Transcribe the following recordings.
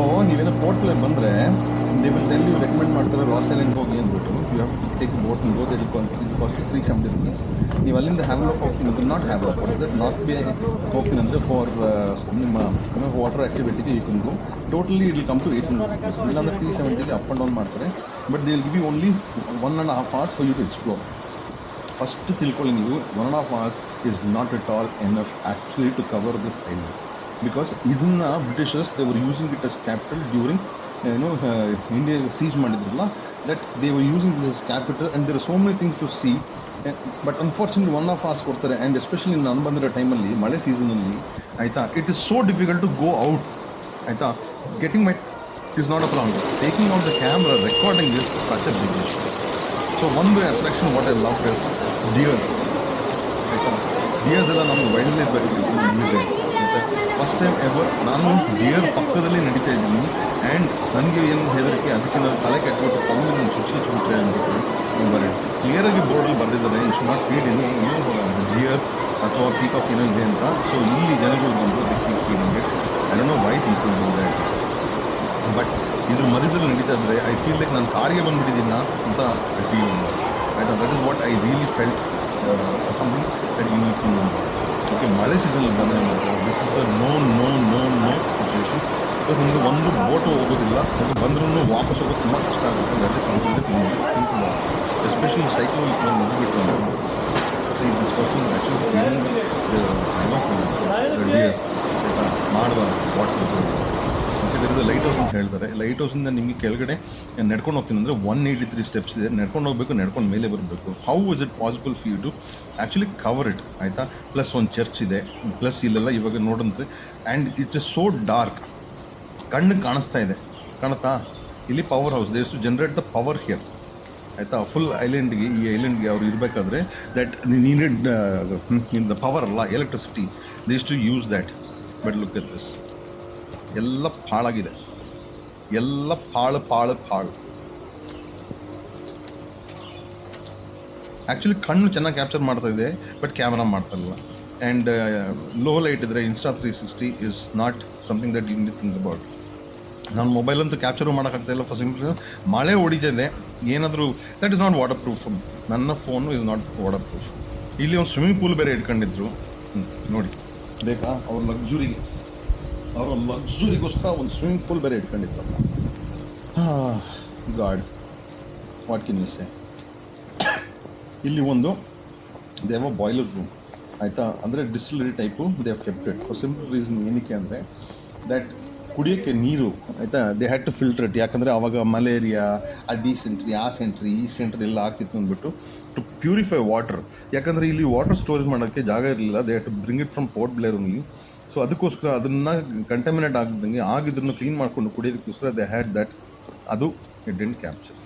So ನೀವೇನೋ ಪೋರ್ಟ್ಲೆ ಬಂದರೆ they will tell recommend ಮಾಡ್ತಾರೆ ರಾಸ್ ಐಲ್ಯಾಂಡ್ ಹೋಗಿ ಅಂದ್ಬಿಟ್ಟು. You have to take boat go they cost three seventy rupees ನೀವು ಅಲ್ಲಿಂದ ಹ್ಯಾವ್ಲಾಕ್ ಹೋಗ್ತೀನಿ. Will not Havelock that North Bay ಹೋಗ್ತೀನಿ ಅಂದರೆ ಫಾರ್ ನಿಮ್ಮ ವಾಟರ್ ಆ್ಯಕ್ಟಿವಿಟಿಗೆ ಈ ಕುಂದು totally it will come to eight hundred rupees ಇಲ್ಲಾಂದರೆ ತ್ರೀ ಸೆವೆಂಟಿಗೆ ಅಪ್ ಆ್ಯಂಡ್ ಡೌನ್ ಮಾಡ್ತಾರೆ. But they will give you only one and half hours for you to explore first ತಿಳ್ಕೊಳ್ಳಿ ನೀವು one and half hours is not at all enough actually to cover this island because ಇದನ್ನು Britishers they were using it as capital during ಏನು India seize ಮಾಡಿದ್ರಲ್ಲ that they were using this is capital and there so many things to see but unfortunately one of hours ಕೊಡ್ತಾರೆ and especially ನಾನು ಬಂದಿರೋ ಟೈಮಲ್ಲಿ ಮಳೆ ಸೀಸನಲ್ಲಿ ಆಯಿತಾ it is so difficult to go out ಆಯಿತಾ getting my is not a problem taking out the camera recording is such a big issue so ಒಂದು attraction what I love is deers ಆಯಿತಾ deers ಎಲ್ಲ ನಮ್ಮ wild life ಇದೆ first time ever ನಾನು deer ಪಕ್ಕದಲ್ಲಿ ನಡೀತಾ ಇದ್ದೀನಿ. ಆ್ಯಂಡ್ ನನಗೆ ಏನು ಹೆದರಿಕೆ, ಅದಕ್ಕೆ ನಾನು ತಲೆ ಕೆಟ್ಟಬಿಟ್ಟು ಪಾಂಬು ನಾನು ಚುಚ್ಚಿಟ್ಬಿಟ್ರೆ ಅಂದ್ಬಿಟ್ಟು ಬರೀ ಕ್ಲಿಯರಾಗಿ ಬೋರ್ಡಲ್ಲಿ ಬರೆದಿದ್ದಾರೆ. ಶುಡ್ ನಾಟ್ ಫೀಡ್ ಇನ್ ಏನು ಡಿಯರ್ ಅಥವಾ ಪೀಕ್ ಆಫ್ ಏನೋ ಇದೆ ಅಂತ. ಸೊ ಇಲ್ಲಿ ಜನಗಳು ಬಂದು ಅದಕ್ಕೆ feeling I don't know why people but ಇದ್ರ ಮಧ್ಯದಲ್ಲಿ ನಡೀತಾ ಇದ್ದರೆ ಐ ಫೀಲ್ ಲೈಕ್ ನಾನು ಕಾರಿಗೆ ಬಂದ್ಬಿಟ್ಟಿದ್ದೀನಿ ಅಂತ ಐ ಫೀಲ್ ಆಯ್ತಾ that is what I really felt something that you to okay ಮಳೆ ಸೀಸನಲ್ಲಿ ಬಂದರೆ ಮಾತ್ರ. This is a no no no no situation because ನಿಮಗೆ ಒಂದು ಬೋಟು ಹೋಗೋದಿಲ್ಲ. ಅದು ಬಂದ್ರೂ ವಾಪಸ್ ಹೋಗೋದು ತುಂಬ ಕಷ್ಟ ಆಗುತ್ತೆ. ದಟ್ ಎಸ್ಪೆಷಲಿ ಸೈಕ್ಲೋನ್ ಅಂದರೆ ಸೊ ಈ ದಿಸ್ ಪರ್ಸನ್ ಆ್ಯಕ್ಚುಲಿ ಫೀಲಿಂಗ್ ಮಾಡಬಾರ್ದು water okay there is lighthouse ಅಂತ ಹೇಳ್ತಾರೆ. ಲೈಟ್ ಹೌಸಿಂದ ನಿಮಗೆ ಕೆಳಗಡೆ ನಡ್ಕೊಂಡು ಹೋಗ್ತೀನಿ ಅಂದರೆ ಒನ್ ಏಯ್ಟಿ ತ್ರೀ ಸ್ಟೆಪ್ಸ್ ಇದೆ. ನಡ್ಕೊಂಡು ಹೋಗಬೇಕು, ನಡ್ಕೊಂಡು ಮೇಲೆ ಬರಬೇಕು. ಹೌ ಇಸ್ ಇಟ್ ಪಾಸಿಬಲ್ ಫಿ ಟು ಆ್ಯಕ್ಚುಲಿ ಕವರ್ ಇಟ್ ಆಯಿತಾ? ಪ್ಲಸ್ ಒಂದು ಚರ್ಚ್ ಇದೆ. ಪ್ಲಸ್ ಇಲ್ಲೆಲ್ಲ ಇವಾಗ ನೋಡಂತೆ and it's a so dark ಕಣ್ಣಿಗೆ ಕಾಣಿಸ್ತಾ ಇದೆ. ಕಾಣುತ್ತಾ? ಇಲ್ಲಿ power house does to generate the power here ಆಯಿತಾ? ಫುಲ್ ಐಲ್ಯಾಂಡ್ಗೆ ಈ ಐಲ್ಯಾಂಡ್ಗೆ ಅವ್ರು ಇರಬೇಕಾದ್ರೆ that needed in the power ಅಲ್ಲ electricity does to use that but look at this ಎಲ್ಲ ಪಾಳಾಗಿದೆ. ಎಲ್ಲ ಪಾಳು ಪಾಳು ಪಾಳು. ಆ್ಯಕ್ಚುಲಿ ಕಣ್ಣು ಚೆನ್ನಾಗಿ ಕ್ಯಾಪ್ಚರ್ ಮಾಡ್ತಾ ಇದೆ ಬಟ್ ಕ್ಯಾಮ್ರಾ ಮಾಡ್ತಾ ಇಲ್ಲ. ಆ್ಯಂಡ್ ಲೋ ಲೈಟ್ ಇದ್ದರೆ Insta three sixty is not something that you think about ನಾನು ಮೊಬೈಲ್ ಅಂತೂ ಕ್ಯಾಪ್ಚರು ಮಾಡೋಕ್ಕಾಗ್ತಾಯಿಲ್ಲ ಫಸ್ಟ್ ಸಿಂಪಲ್ ಮಳೆ ಹೊಡಿತಿದೆ, ಏನಾದರೂ that is not water proof ನನ್ನ phone is not water proof ಇಲ್ಲಿ ಒಂದು ಸ್ವಿಮ್ಮಿಂಗ್ ಪೂಲ್ ಬೇರೆ ಇಟ್ಕೊಂಡಿದ್ರು. ನೋಡಿ. ಬೇಕಾ? ಅವ್ರ ಲಕ್ಸುರಿಗೆ ಅವರ ಲಕ್ಸುರಿಗೋಸ್ಕರ ಒಂದು ಸ್ವಿಮ್ಮಿಂಗ್ ಪೂಲ್ ಬೇರೆ ಇಟ್ಕೊಂಡಿದ್ರಲ್ಲ. ಗಾಡ್ ವಾಟ್ ಕಿನ್ ಸೇ ಇಲ್ಲಿ ಒಂದು ದೇವ ಬಾಯ್ಲರ್ ರೂಮ್ ಆಯಿತಾ? ಅಂದರೆ distillery type they kept it for simple reason ಏನಕ್ಕೆ ಅಂದರೆ ದ್ಯಾಟ್ ಕುಡಿಯೋಕ್ಕೆ ನೀರು, ಆಯಿತಾ? They had to filter it ಯಾಕಂದರೆ ಅವಾಗ ಮಲೇರಿಯಾ, ಆ ಡಿ ಸೆಂಟ್ರಿ ಆ ಸೆಂಟ್ರಿ ಈ ಸೆಂಟ್ರಿ ಎಲ್ಲ ಆಗ್ತಿತ್ತು ಅಂದ್ಬಿಟ್ಟು ಟು ಪ್ಯೂರಿಫೈ ವಾಟರ್ ಯಾಕಂದರೆ ಇಲ್ಲಿ ವಾಟರ್ ಸ್ಟೋರೇಜ್ ಮಾಡೋಕ್ಕೆ ಜಾಗ ಇರಲಿಲ್ಲ. They had to bring it from Port Blair only so ಅದಕ್ಕೋಸ್ಕರ ಅದನ್ನು ಕಂಟಮಿನೇಟ್ ಆಗದಂಗೆ ಆಗಿದ್ದನ್ನು ಕ್ಲೀನ್ ಮಾಡಿಕೊಂಡು ಕುಡಿಯೋದಕ್ಕೋಸ್ಕರ ದೇ ಹ್ಯಾಡ್ ದಟ್ ಅದು ಇಟ್ ಡೆಂಟ್ ಕ್ಯಾಪ್ಚರ್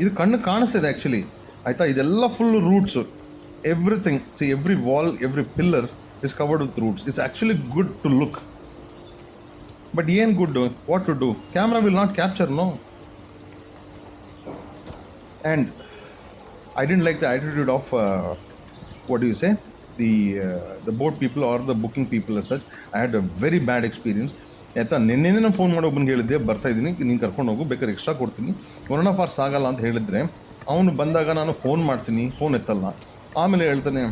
ಇದು ಕಣ್ಣು ಕಾಣಿಸ್ತಿದೆ ಆ್ಯಕ್ಚುಲಿ ಆಯಿತಾ? ಇದೆಲ್ಲ full roots everything see every wall every pillar is covered with roots it's actually good to look but ಏನು good what to do camera will not capture no and I didn't like the attitude of what you say? The uh, the board people or the booking people as such i had a very bad experience. ಆಯ್ತಾ ನಿನ್ನೆನೇ ನಾನು phone ಮಾಡಿ ಒಬ್ಬನಿಗೆ ಹೇಳಿದ್ದೆ ಬರ್ತಾ ಇದ್ದೀನಿ ನೀನು ಕರ್ಕೊಂಡು ಹೋಗು ಬೇಕಾದ್ರೆ ಎಕ್ಸ್ಟ್ರಾ ಕೊಡ್ತೀನಿ. ಒನ್ ಆಫ್ ಅವರ್ಸ್ ಆಗಲ್ಲ ಅಂತ ಹೇಳಿದರೆ ಅವನು ಬಂದಾಗ ನಾನು ಫೋನ್ ಮಾಡ್ತೀನಿ ಫೋನ್ ಎತ್ತಲ್ಲ. ಆಮೇಲೆ ಹೇಳ್ತಾನೆ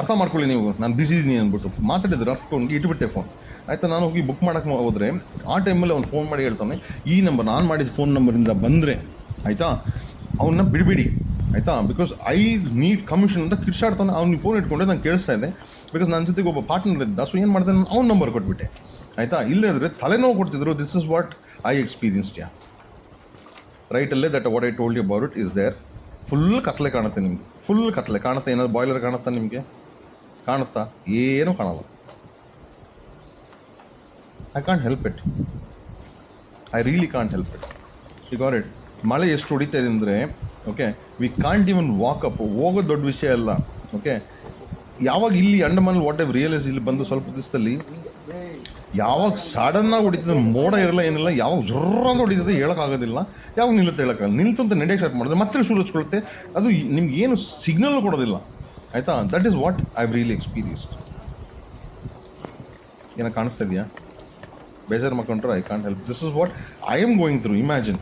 ಅರ್ಥ ಮಾಡ್ಕೊಳ್ಳಿ ನೀವು ನಾನು ಬಿಸಿ ಇದ್ದೀನಿ ಅಂದ್ಬಿಟ್ಟು. ಮಾತಾಡಿದ್ರೆ ರಫ್ ಫೋನ್ಗೆ ಇಟ್ಬಿಟ್ಟೆ ಫೋನ್ ಆಯಿತಾ ನಾನು ಹೋಗಿ ಬುಕ್ ಮಾಡೋಕ್ಕೆ ಹೋದರೆ ಆ ಟೈಮಲ್ಲಿ ಅವ್ನು ಫೋನ್ ಮಾಡಿ ಹೇಳ್ತಾನೆ ಈ ನಂಬರ್ ನಾನು ಮಾಡಿದ ಫೋನ್ ನಂಬರಿಂದ ಬಂದರೆ ಆಯಿತಾ ಅವನ್ನ ಬಿಡಬೇಡಿ. ಆಯಿತಾ? ಬಿಕಾಸ್ ಐ ನೀಡ್ ಕಮಿಷನ್ ಅಂತ ಕಿರ್ಚಾಡ್ತಾನೆ ಅವ್ನಿಗೆ ಫೋನ್ ಇಟ್ಕೊಂಡೆ, ನಾನು ಕೇಳಿಸ್ತಾ ಇದ್ದೆ. ಬಿಕಾಸ್ ನನ್ನ ಜೊತೆಗೆ ಒಬ್ಬ ಪಾರ್ಟ್ನರ್ ಇದ್ದ ಸೊ ಏನು ಮಾಡಿದೆ? ನಾನು ಅವ್ನ ನಂಬರ್ ಕೊಟ್ಬಿಟ್ಟೆ. ಆಯಿತಾ? ಇಲ್ಲದ್ರೆ ತಲೆನೋವು ಕೊಡ್ತಿದ್ರು this is what I experienced yeah ರೈಟಲ್ಲೇ that what I told you about it is there full ಕತ್ಲೆ ಕಾಣುತ್ತೆ ನಿಮಗೆ. ಫುಲ್ ಕತ್ಲೆ. ಕಾಣುತ್ತೆ ಏನಾದ್ರು ಬಾಯ್ಲರ್ ಕಾಣುತ್ತಾ ನಿಮಗೆ? ಕಾಣುತ್ತಾ? ಏನೂ ಕಾಣಲ್ಲ. I can't help it I really can't help it you got it ಮಳೆ ಎಷ್ಟು ಹೊಡಿತಾ ಇದೆ ಅಂದರೆ okay we can't even walk up ಹೋಗೋದು ದೊಡ್ಡ ವಿಷಯ ಅಲ್ಲ ಓಕೆ ಯಾವಾಗ ಇಲ್ಲಿ ಅಂಡಮಾನ್ ವಾಟ್ ಎವ್ ರಿಯಲೈಸ್ ಇಲ್ಲಿ ಬಂದು ಸ್ವಲ್ಪ ದಿವಸದಲ್ಲಿ, ಯಾವಾಗ ಸಡನ್ನಾಗಿ ಹೊಡಿತದೆ ಮೋಡ ಇರಲ್ಲ, ಏನಿಲ್ಲ, ಯಾವಾಗ ಜೊರ್ರ ಅಂತ ಹೊಡಿತದೆ ಹೇಳೋಕ್ಕಾಗೋದಿಲ್ಲ ಯಾವಾಗ ನಿಲ್ಲುತ್ತೆ ಹೇಳೋಕ್ಕಾಗಲ್ಲ ನಿಲ್ತು ಅಂತ ನಡೆಯಕ್ಕೆ ಸ್ಟಾರ್ಟ್ ಮಾಡಿದ್ರೆ ಮತ್ತೆ ಶುರು ಹಚ್ಕೊಳುತ್ತೆ ಅದು ನಿಮ್ಗೆ ಏನು ಸಿಗ್ನಲ್ ಕೊಡೋದಿಲ್ಲ. ಆಯಿತಾ? That is what I really experience ಏನೋ ಕಾಣಿಸ್ತಾ ಇದೆಯಾ? ಬೇಜಾರು ಮಾಡ್ಕೊಂಡ್ರೆ I can't help this is what I am going through imagine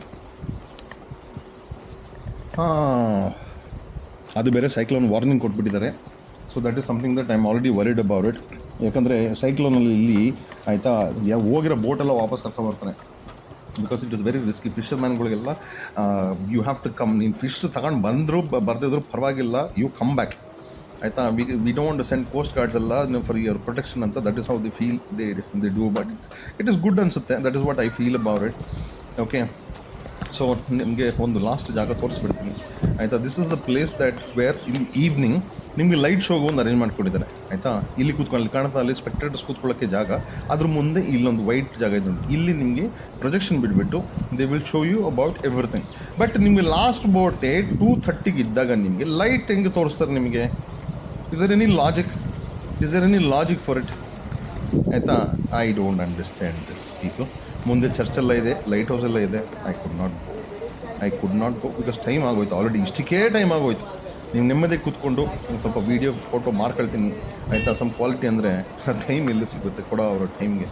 ಅದು ಬೇರೆ cyclone warning ಕೊಟ್ಬಿಟ್ಟಿದ್ದಾರೆ. So that is something that I am already worried about it ಯಾಕಂದರೆ ಸೈಕ್ಲೋನಲ್ಲಿ ಇಲ್ಲಿ ಆಯಿತಾ ಯಾವ ಹೋಗಿರೋ ಬೋಟೆಲ್ಲ ವಾಪಸ್ ಕರ್ಕೊಂಬರ್ತಾನೆ because it is very risky Fisher ಮ್ಯಾನ್ಗಳಿಗೆಲ್ಲ you have to come ನೀನು fish ತಗೊಂಡು ಬಂದರೂ ಬರ್ದಿದ್ರು ಪರವಾಗಿಲ್ಲ. ಯು ಕಮ್ ಬ್ಯಾಕ್ ಆಯಿತಾ? We we don't send coast guards ಎಲ್ಲ ಫಾರ್ ಯುವರ್ ಪ್ರೊಟೆಕ್ಷನ್ ಅಂತ. That is how the feel they they do but it is good ಅನಿಸುತ್ತೆ. That is what I feel about it okay so ನಿಮಗೆ ಒಂದು last ಜಾಗ ತೋರಿಸ್ಬಿಡ್ತೀನಿ. ಆಯಿತಾ? This is the place that where in evening ನಿಮಗೆ light ಶೋಗೆ ಒಂದು arrange ಮಾಡ್ಕೊಂಡಿದ್ದಾರೆ. ಆಯಿತಾ? ಇಲ್ಲಿ ಕೂತ್ಕೊಳ್ಳಿ. ಕಾಣ್ತಾ ಅಲ್ಲಿ ಸ್ಪೆಕ್ಟೇಟರ್ಸ್ ಕೂತ್ಕೊಳ್ಳೋಕ್ಕೆ ಜಾಗ. ಅದ್ರ ಮುಂದೆ ಇಲ್ಲೊಂದು ವೈಟ್ ಜಾಗ ಇದೆ ಇಲ್ಲಿ ನಿಮಗೆ ಪ್ರೊಜೆಕ್ಷನ್ ಬಿಟ್ಬಿಟ್ಟು they will show you about everything but ನಿಮಗೆ ಲಾಸ್ಟ್ ಬೋಟೆ ಟೂ ಥರ್ಟಿಗೆ ಇದ್ದಾಗ ನಿಮಗೆ ಲೈಟ್ ಹೆಂಗೆ ತೋರಿಸ್ತಾರೆ ನಿಮಗೆ? Is there any logic is there any logic for it ಆಯಿತಾ? I don't understand this people ಮುಂದೆ ಚರ್ಚ್ ಎಲ್ಲ ಇದೆ ಲೈಟ್ ಹೌಸ್ ಎಲ್ಲ ಇದೆ. I could not go I could not go because time ಆಗೋಯ್ತು. ಆಲ್ರೆಡಿ ಇಷ್ಟಕ್ಕೆ ಟೈಮ್ ಆಗೋಯ್ತು. ನೀವು ನೆಮ್ಮದಿ ಕೂತ್ಕೊಂಡು ಒಂದು ಸ್ವಲ್ಪ ವೀಡಿಯೋ ಫೋಟೋ ಮಾರ್ಕೊಳ್ತೀನಿ ಆಯಿತಾ? ಸಮ್ ಕ್ವಾಲಿಟಿ ಅಂದರೆ ಟೈಮ್ ಎಲ್ಲಿ ಸಿಗುತ್ತೆ? ಕೊಡೋ ಅವರ ಟೈಮ್ಗೆ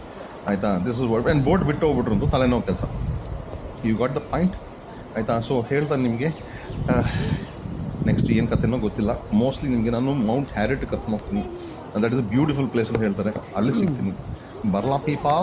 ಆಯಿತಾ? This is word and boat ಬಿಟ್ಟು ಹೋಗ್ಬಿಟ್ರು ಅಂತ ತಲೆನೋವು ಕೆಲಸ. ಯು ಗಾಟ್ ದ ಪಾಯಿಂಟ್ ಆಯಿತಾ? ಸೊ ಹೇಳ್ತಾ ನಿಮಗೆ ನೆಕ್ಸ್ಟ್ ಏನು ಕಥೆನೋ ಗೊತ್ತಿಲ್ಲ. ಮೋಸ್ಟ್ಲಿ ನಿಮಗೆ ನಾನು ಮೌಂಟ್ ಹ್ಯಾರಿಟ್ ಕರ್ಕೊಂಡು ಹೋಗ್ತೀನಿ that is a beautiful place ಅಂತ ಹೇಳ್ತಾರೆ. ಅಲ್ಲಿ ಸಿಗ್ತೀನಿ. ಬರ್ಲಾ ಪೀಪಾ?